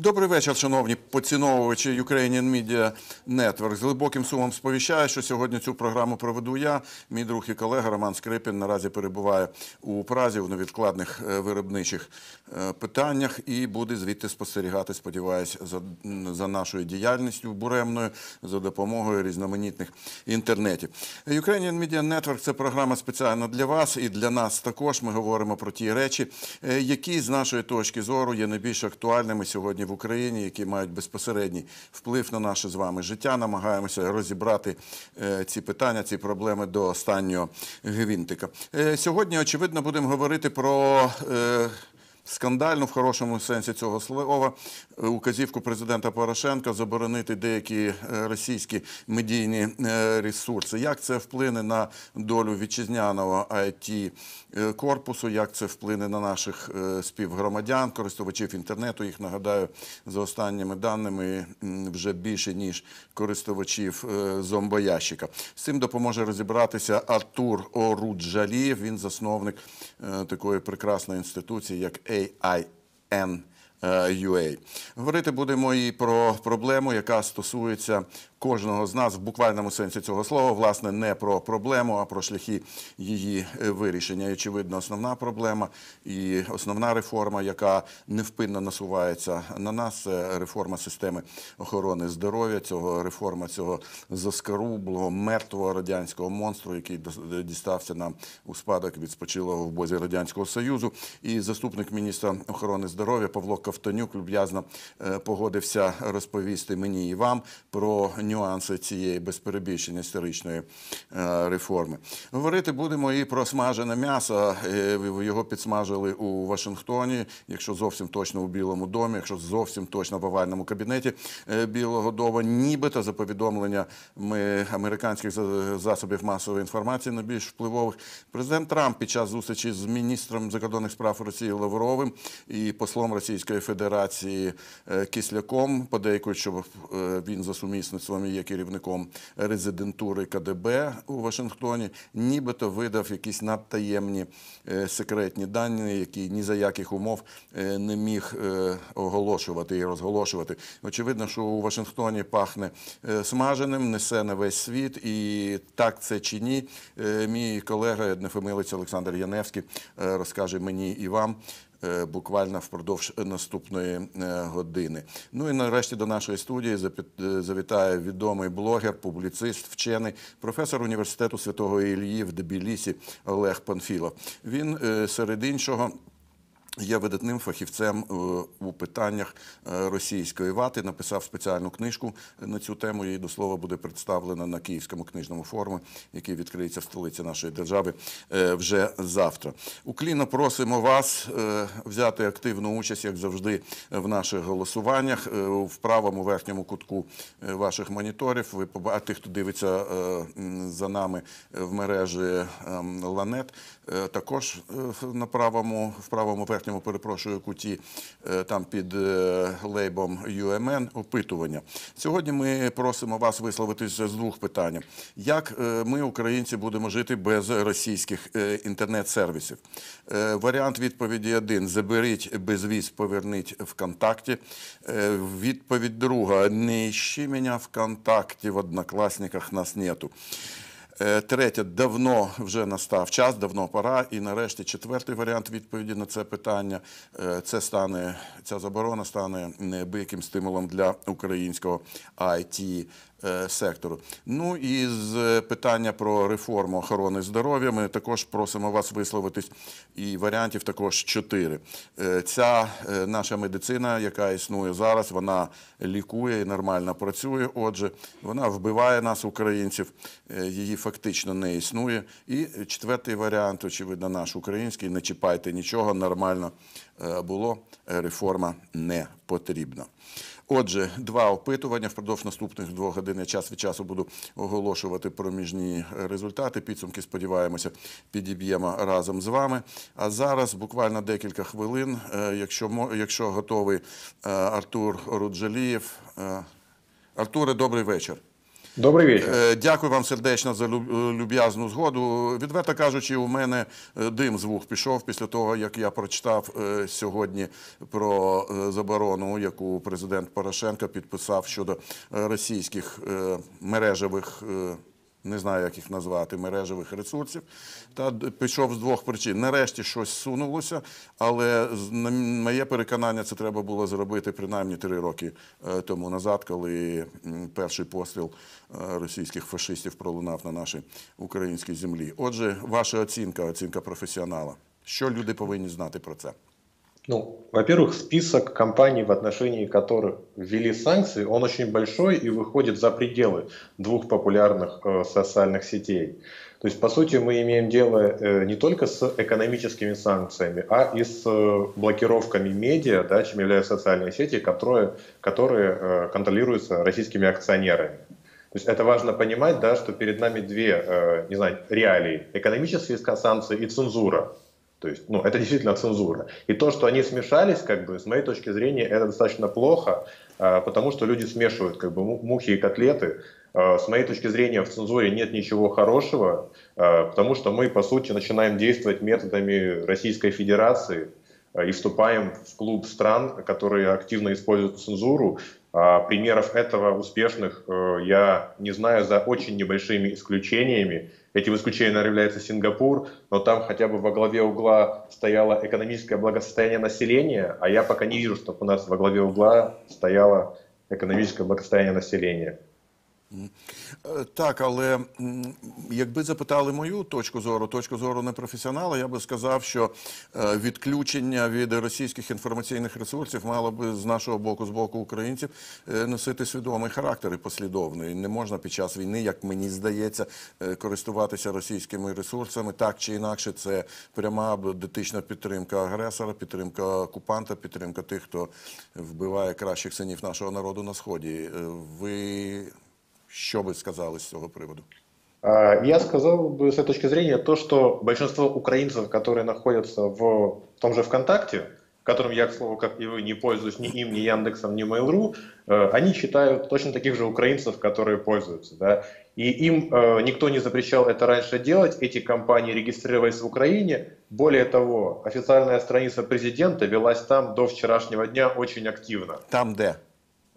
Добрий вечір, шановні поціновувачі Ukrainian Media Network. З глибоким сумом сповіщаю, що сьогодні цю програму проведу я. Мій друг і колега Роман Скрипін наразі перебуває у Празі у невідкладних е, виробничих е, питаннях і буде звідти спостерігати, сподіваюся, за, за нашою діяльністю буремною, за допомогою різноманітних інтернетів. Ukrainian Media Network – це програма спеціально для вас і для нас також. Ми говоримо про ті речі, е, які з нашої точки зору є найбільш актуальними сьогодні в Україні, які мають безпосередній вплив на наше з вами життя. Намагаємося розібрати е, ці питання, ці проблеми до останнього гвинтика. Е, Сьогодні, очевидно, будемо говорити про. Скандальну в хорошому сенсі цього слова е, указівку президента Порошенка заборонити деякі е, російські медійні е, ресурси. Як це вплине на долю вітчизняного it корпусу? Як це вплине на наших співгромадян, користувачів інтернету? Їх нагадаю за останніми даними вже більше ніж користувачів зомбоящика. З цим допоможе розібратися Артур Оруджалієв. Він засновник такої прекрасної інституції, як AIN. е, UA. Говорити будемо і про проблему, яка стосується кожного з нас в буквальному сенсі цього слова, власне, не про проблему, а про шляхи її е, вирішення. І, очевидно, основна проблема і основна реформа, яка невпинно насувається на нас, це реформа системи охорони здоров'я, цього реформа цього заскорублого, мертвого радянського монстру, який дос- дістався нам у спадок від спочилого в бозі Радянського Союзу. І заступник міністра охорони здоров'я Павло Ковтонюк люб'язно е, погодився розповісти мені і вам про нюанси цієї без перебільшення історичної е, реформи. Говорити будемо і про смажене м'ясо. Е, Його підсмажили у Вашингтоні, якщо зовсім точно у Білому домі, якщо зовсім точно в овальному кабінеті е, Білого Дому, нібито за повідомленнями американських за- засобів масової інформації найбільш впливових. Президент Трамп під час зустрічі з міністром закордонних справ Росії Лавровим і послом Російської Федерації Кисляком подейкують, що він за сумісництвом є керівником резидентури КДБ у Вашингтоні, нібито видав якісь надтаємні е, секретні дані, які ні за яких умов е, не міг е, оголошувати і розголошувати. Очевидно, що у Вашингтоні пахне смаженим, несе на весь світ, і так це чи ні, мій колега Еднефемилець Олександр Яневський розкаже мені і вам. Е, Буквально впродовж наступної е, години. Ну і нарешті до нашої студії е, завітає відомий блогер, публіцист, вчений, професор університету Святого Ілії в Дебілісі Олег Панфілов. Він е, серед іншого. Є видатним фахівцем е, у питаннях е, російської вати. Написав спеціальну книжку на цю тему. Її до слова буде представлена на Київському книжному форумі, який відкриється в столиці нашої держави е, вже завтра. Уклінно просимо вас взяти активну участь, як завжди, в наших голосуваннях в правому верхньому кутку ваших моніторів. Ви поба- а тих, хто дивиться за нами в мережі ем, Ланет, також на правому, в правому верхньому перепрошую куті, е, там під е, лейбом UMN опитування. Сьогодні ми просимо вас висловитись з двох питань: як е, ми, українці, будемо жити без російських інтернет-сервісів? Варіант відповіді один: заберіть безвіз, поверніть ВКонтакті. Відповідь друга: не ищи мене ВКонтакті, в однокласниках нас нету. Е, Третє, давно вже настав час, давно пора. І нарешті четвертий варіант відповіді на це питання. Е, Це стане ця заборона стане неабияким стимулом для українського it сектору. Ну і з питання про реформу охорони здоров'я. Ми також просимо вас висловитись. І варіантів також чотири. Е, Ця е, наша медицина, яка існує зараз, вона лікує і нормально працює. Отже, вона вбиває нас, українців. Е, Її фактично не існує. І четвертий варіант, очевидно, наш український. Не чіпайте нічого, нормально е, було. Е, Реформа не потрібна. Отже, два опитування впродовж наступних двох годин я час від часу буду оголошувати проміжні результати. Підсумки, сподіваємося, підіб'ємо разом з вами. А зараз буквально декілька хвилин. е, Якщо якщо готовий е, Артур Руджалієв. Е, Артуре, добрий вечір. Добрий вечір. Е, дякую вам сердечно за люб'язну згоду. Відверто кажучи, у мене е, дим з вух пішов після того, як я прочитав е, сьогодні про заборону, яку президент Порошенко підписав щодо російських мережевих не знаю, як їх назвати, мережевих ресурсів. Та пішов з двох причин. Нарешті щось сунулося, але на моє переконання, це треба було зробити принаймні три роки е, тому назад, коли перший постріл е, російських фашистів пролунав на нашій українській землі. Отже, ваша оцінка, оцінка професіонала. Що люди повинні знати про це? Ну, во-первых, список компаний, в отношении которых ввели санкции, он очень большой и выходит за пределы двух популярных э, социальных сетей. То есть, по сути, мы имеем дело э, не только с экономическими санкциями, а и с э, блокировками медиа, да, чем являются социальные сети, которые, которые э, контролируются российскими акционерами. То есть это важно понимать, да, что перед нами две, э, не знаю, реалии. Экономические санкции и цензура. То есть, ну, это действительно цензура. И то, что они смешались, как бы, с моей точки зрения, это достаточно плохо, а, потому что люди смешивают, как бы, мухи и котлеты. А, с моей точки зрения, в цензуре нет ничего хорошего, а, потому что мы, по сути, начинаем действовать методами Российской Федерации и вступаем в клуб стран, которые активно используют цензуру. Примеров этого успешных э, я не знаю за очень небольшими исключениями. Этим исключением является Сингапур, но там хотя бы во главе угла стояло экономическое благосостояние населения, а я пока не вижу, чтобы у нас во главе угла стояло экономическое благосостояние населения. Е, так, але якби запитали мою точку зору, точку зору не професіонала, я би сказав, що е, відключення від російських інформаційних ресурсів мало би з нашого боку, з боку українців, е, носити свідомий характер і послідовний. Не можна під час війни, як мені здається, користуватися російськими ресурсами так чи інакше. Це пряма дотична підтримка агресора, підтримка окупанта, підтримка тих, хто вбиває кращих синів нашого народу на сході. Ви Что вы сказали с этого приводу? Я сказал бы с этой точки зрения то, что большинство украинцев, которые находятся в том же ВКонтакте, которым я, к слову, как и вы, не пользуюсь ни им, ни Яндексом, ни Mail.ru, э, они читают точно таких же украинцев, которые пользуются. Да? И им э, никто не запрещал это раньше делать, эти компании регистрировались в Украине. Более того, официальная страница президента велась там до вчерашнего дня очень активно. Там где?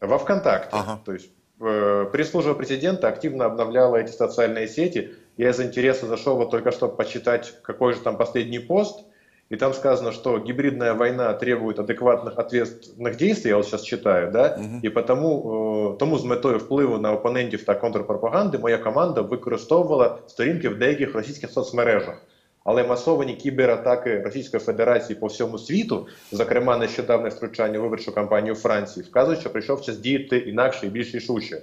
Во ВКонтакте. Ага. То есть пресс-служба президента активно обновляла эти социальные сети. Я из интереса зашел вот только что почитать, какой же там последний пост. И там сказано, что гибридная война требует адекватных ответственных действий, я вот сейчас читаю, да, угу. і тому, тому з метою впливу на опонентів та контрпропаганди моя команда використовувала сторінки в деяких російських соцмережах. Але масовані кібератаки Російської Федерації по всьому світу, зокрема нещодавне втручання у виборчу кампанію Франції, вказують, що прийшов час діяти інакше і більш рішуче.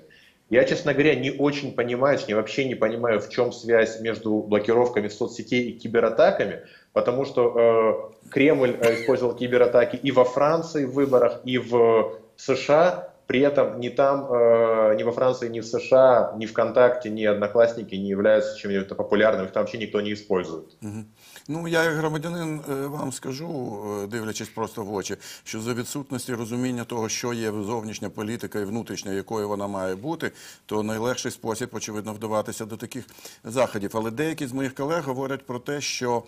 Я, честно говоря, не очень понимаю, не вообще не понимаю, в чем связь между блокировками соцсетей и кибератаками, потому что э, Кремль э, использовал кибератаки и во Франции в выборах, и в США, при этом ни там, э, ни во Франции, ни в США, ни ВКонтакте, ни Одноклассники не являются чем-нибудь популярным, их там вообще никто не использует. Угу. Ну, я як громадянин е, вам скажу, е, дивлячись просто в очі, що за відсутності розуміння того, що є зовнішня політика і внутрішня, якою вона має бути, то найлегший спосіб, очевидно, вдаватися до таких заходів. Але деякі з моїх колег говорять про те, що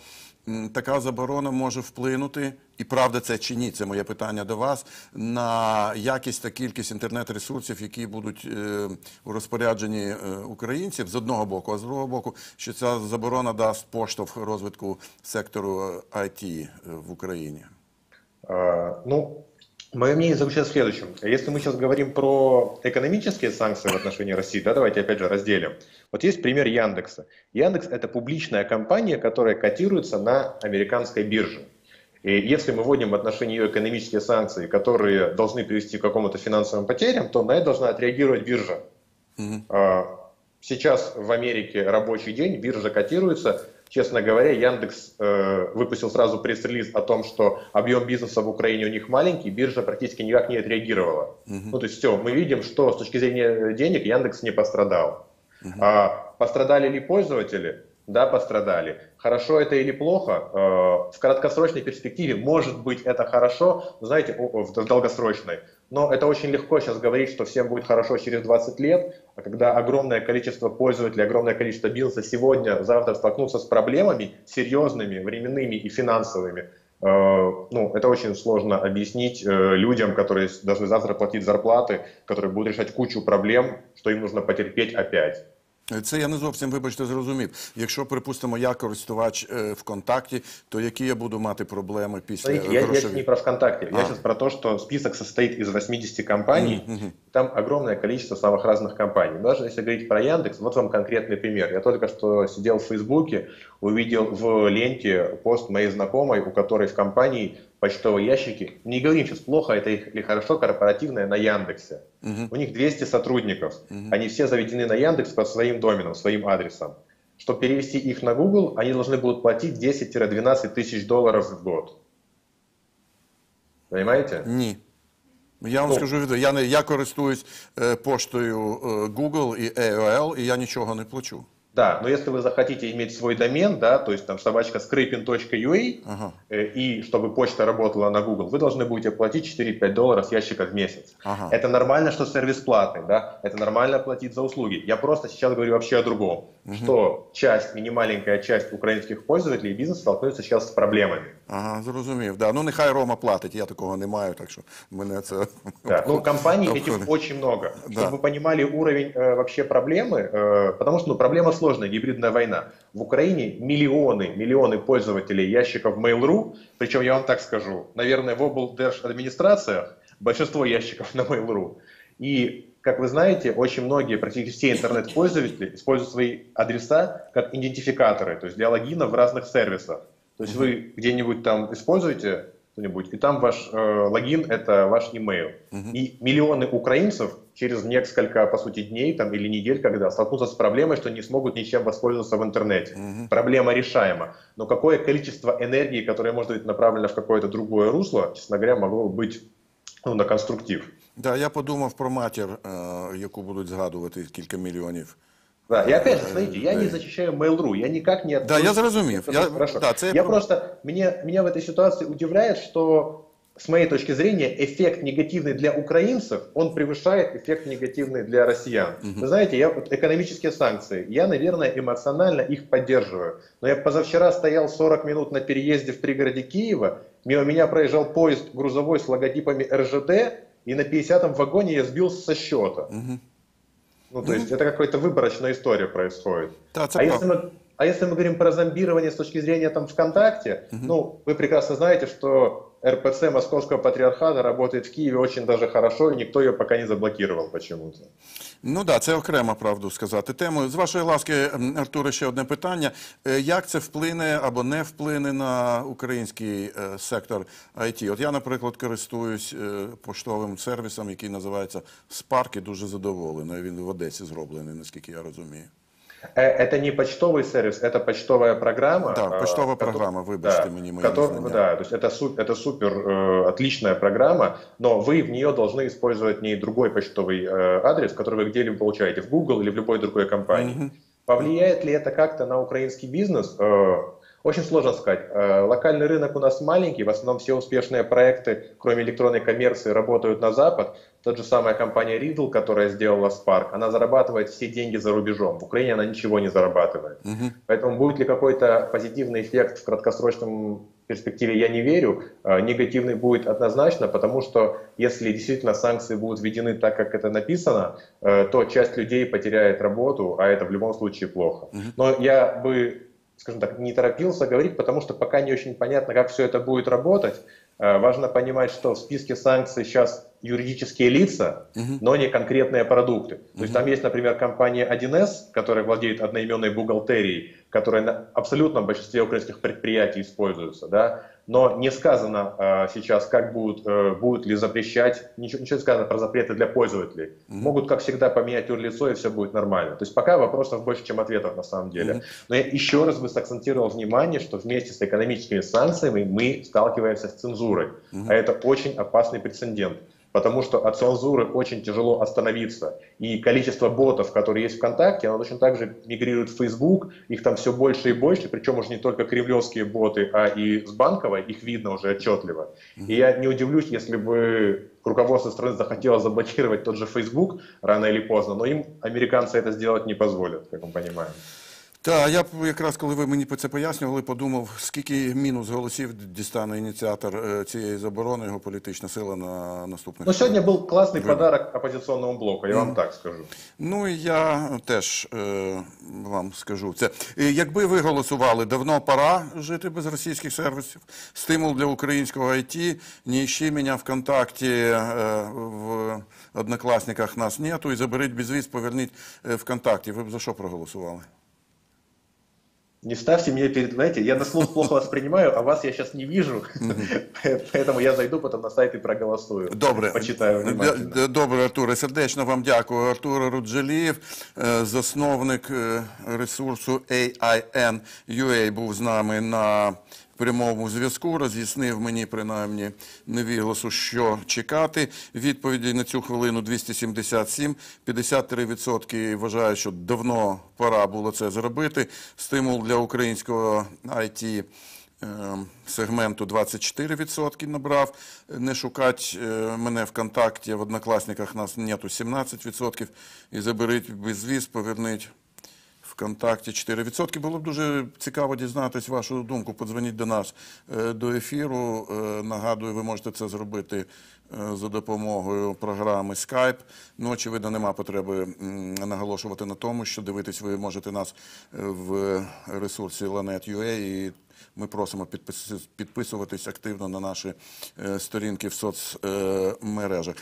така заборона може вплинути, і правда це чи ні, це моє питання до вас, на якість та кількість інтернет-ресурсів, які будуть е, у розпорядженні е, українців з одного боку, а з другого боку, що ця заборона дасть поштовх розвитку сектору IT е, в Україні. Ну, Мое мнение заключается в следующем. Если мы сейчас говорим про экономические санкции в отношении России, да, давайте опять же разделим. Вот есть пример Яндекса. Яндекс – это публичная компания, которая котируется на американской бирже. И если мы вводим в отношении ее экономические санкции, которые должны привести к какому-то финансовым потерям, то на это должна отреагировать биржа. Mm-hmm. Сейчас в Америке рабочий день, биржа котируется, Честно говоря, Яндекс э, выпустил сразу пресс-релиз о том, что объем бизнеса в Украине у них маленький, биржа практически никак не отреагировала. Uh-huh. Ну, то есть все, мы видим, что с точки зрения денег Яндекс не пострадал. Uh-huh. А пострадали ли пользователи? Да, пострадали. Хорошо это или плохо? Э, в краткосрочной перспективе, может быть, это хорошо, знаете, в долгосрочной. Но это очень легко сейчас говорить, что всем будет хорошо через 20 лет, а когда огромное количество пользователей, огромное количество бизнеса сегодня, завтра столкнутся с проблемами серьезными, временными и финансовыми, э, ну, это очень сложно объяснить э, людям, которые должны завтра платить зарплаты, которые будут решать кучу проблем, что им нужно потерпеть опять. Це я не зовсім, вибачте, зрозумів. Якщо, припустимо, я користувач е, ВКонтакті, то які я буду мати проблеми після Смотрите, я, я грошові? сейчас не про ВКонтакте. А. Я сейчас про то, что список состоит из 80 компаний. Мгм. Там огромное количество самых разных компаний. Даже если говорить про Яндекс, вот вам конкретный пример. Я только что сидел в Фейсбуке, увидел в ленте пост моей знакомой, у которой в компании почтовые ящики. Не говорим сейчас плохо это их или хорошо, корпоративное на Яндексе. Мгм. У них 200 сотрудников. Мгм. Они все заведены на Яндекс по своим доменам, своим адресам. Чтобы перевести их на Google, они должны будут платить 10-12 тысяч долларов в год. Понимаете? Ні. Я вам Ну. скажу відео, я, не, я користуюсь е, поштою е, Google і AOL, і я нічого не плачу. Да, но если вы захотите иметь свой домен, да, то есть там собачка scraping.ua, Ага. э, и чтобы почта работала на Google, вы должны будете платить 4-5 долларов с ящика в месяц. Ага. Это нормально, что сервис платный, да, это нормально платить за услуги. Я просто сейчас говорю вообще о другом, угу. що часть, мінімаленька часть украинских пользователей і бізнесу столкнуться зараз з проблемами. Ага, зрозумів. Да. Ну нехай Рома платить, я такого не маю, так що мене це да. ну компаний этих очень много. Да. вы понимали уровень э, вообще проблемы, э, тому що ну, проблема сложная, гибридная война. В Украине миллионы, миллионы пользователей ящиков Mail.ru, причем я вам так скажу, наверное, в облдержадміністраціях большинство ящиков на Mail.ru – и, как вы знаете, очень многие, практически все интернет-пользователи используют свои адреса как идентификаторы, то есть для логина в разных сервисах. То есть вы где-нибудь там используете что-нибудь, и там ваш э, логин – это ваш email. И миллионы украинцев через несколько, по сути, дней там, или недель, когда столкнутся с проблемой, что не смогут ничем воспользоваться в интернете. Проблема решаема. Но какое количество энергии, которое может быть направлено в какое-то другое русло, честно говоря, могло бы быть ну, на конструктив. Да, я подумав про матір, е, яку будуть згадувати кілька мільйонів. Да, и опять же, смотрите, я Да. не защищаю Mail.ru, я никак не... Да, я зрозумів. Это Я, хорошо. да, це Я про- просто, меня, меня в этой ситуации удивляет, что с моей точки зрения эффект негативный для украинцев, он превышает эффект негативный для россиян. Вы знаете, я, вот экономические санкции, я, наверное, эмоционально их поддерживаю. Но я позавчера стоял 40 минут на переезде в пригороде Киева, мимо меня проезжал поезд грузовой с логотипами РЖД, и на 50-м вагоне я сбился со счета. Мгм. Ну, то есть это какая-то выборочная история происходит. Це А если, мы, а если мы говорим про зомбирование с точки зрения там ВКонтакте, ну, вы прекрасно знаете, что РПЦ Московского Патриархата работает в Киеве очень даже хорошо, и никто ее пока не заблокировал почему-то. Ну да, це окрема правду сказати. Тему з вашої ласки, Артуре, ще одне питання: Е, як це вплине або не вплине на український е, сектор IT? От я, наприклад, користуюсь е, поштовим сервісом, який називається Spark, і дуже задоволений. Він в Одесі зроблений, наскільки я розумію. Э, Это не почтовый сервис, это почтовая программа. Да, э, почтовая кото- программа, выбачьте да, мне мои котор- незнания. Да, то есть это, суп- это супер э, отличная программа, но вы в нее должны использовать не другой почтовый э, адрес, который вы где-либо получаете, в Google или в любой другой компании. Повлияет ли это как-то на украинский бизнес? Э, Очень сложно сказать. Э, Локальный рынок у нас маленький, в основном все успешные проекты, кроме электронной коммерции, работают на Запад. Тот же самая компания Riddle, которая сделала Spark, она зарабатывает все деньги за рубежом. В Украине она ничего не зарабатывает. Поэтому будет ли какой-то позитивный эффект в краткосрочном перспективе, я не верю. Э, Негативный будет однозначно, потому что если действительно санкции будут введены так, как это написано, э, то часть людей потеряет работу, а это в любом случае плохо. Но я бы, скажем так, не торопился говорить, потому что пока не очень понятно, как все это будет работать. Э, Важно понимать, что в списке санкций сейчас юридические лица, но не конкретные продукты. То есть там есть, например, компания 1С, которая владеет одноименной бухгалтерией, которая на абсолютном большинстве украинских предприятий используется, да, но не сказано э, сейчас, как будут, э, будут ли запрещать, ничего, ничего не сказано про запреты для пользователей. Могут, как всегда, поменять юрлицо, и все будет нормально. То есть пока вопросов больше, чем ответов на самом деле. Но я еще раз бы сакцентировал внимание, что вместе с экономическими санкциями мы сталкиваемся с цензурой. А это очень опасный прецедент. Потому что от цензуры очень тяжело остановиться. И количество ботов, которые есть ВКонтакте, оно точно так же мигрирует в Facebook. Их там все больше и больше. Причем уже не только кремлевские боты, а и с банковой. Их видно уже отчетливо. И я не удивлюсь, если бы руководство страны захотело заблокировать тот же Facebook рано или поздно. Но им американцы это сделать не позволят, как мы понимаем. Та я б якраз коли ви мені це пояснювали, подумав, скільки мінус голосів дістане ініціатор е, цієї заборони, його політична сила на наступних. Но сегодня был классный Вы- подарок оппозиционному блоку, я вам так скажу. Ну і я теж е, вам скажу це. Е, Якби ви голосували, давно пора жити без російських сервісів. Стимул для українського IT, не ищи мене ВКонтакті, е, в Однокласниках нас нету, і заберіть безвіз, поверніть е, ВКонтакті. Ви б за що проголосували? Не ставьте меня перед, знаете, я на слух плохо воспринимаю, а вас я сейчас не вижу, поэтому я зайду потом на сайт и проголосую. Добре, Почитаю Добре, Артуре, сердечно вам дякую. Артур Руджелієв, е, засновник е, ресурсу AIN.UA, був з нами на прямому зв'язку. Роз'яснив мені, принаймні, невігласу, що чекати. Відповіді на цю хвилину 277. 53% вважають, що давно пора було це зробити. Стимул для українського IT е, сегменту 24% набрав. Не шукать е, мене ВКонтакті, в Однокласниках нас нету 17%. І заберіть безвіз, поверніть ВКонтакті 4%. Було б дуже цікаво дізнатись вашу думку. Подзвоніть до нас е, до ефіру. Е, Нагадую, ви можете це зробити е, за допомогою програми Skype. Ну, очевидно, нема потреби наголошувати на тому, що дивитись ви можете нас в ресурсі Lanet.ua і ми просимо підпис- підписуватись активно на наші сторінки в соцмережах.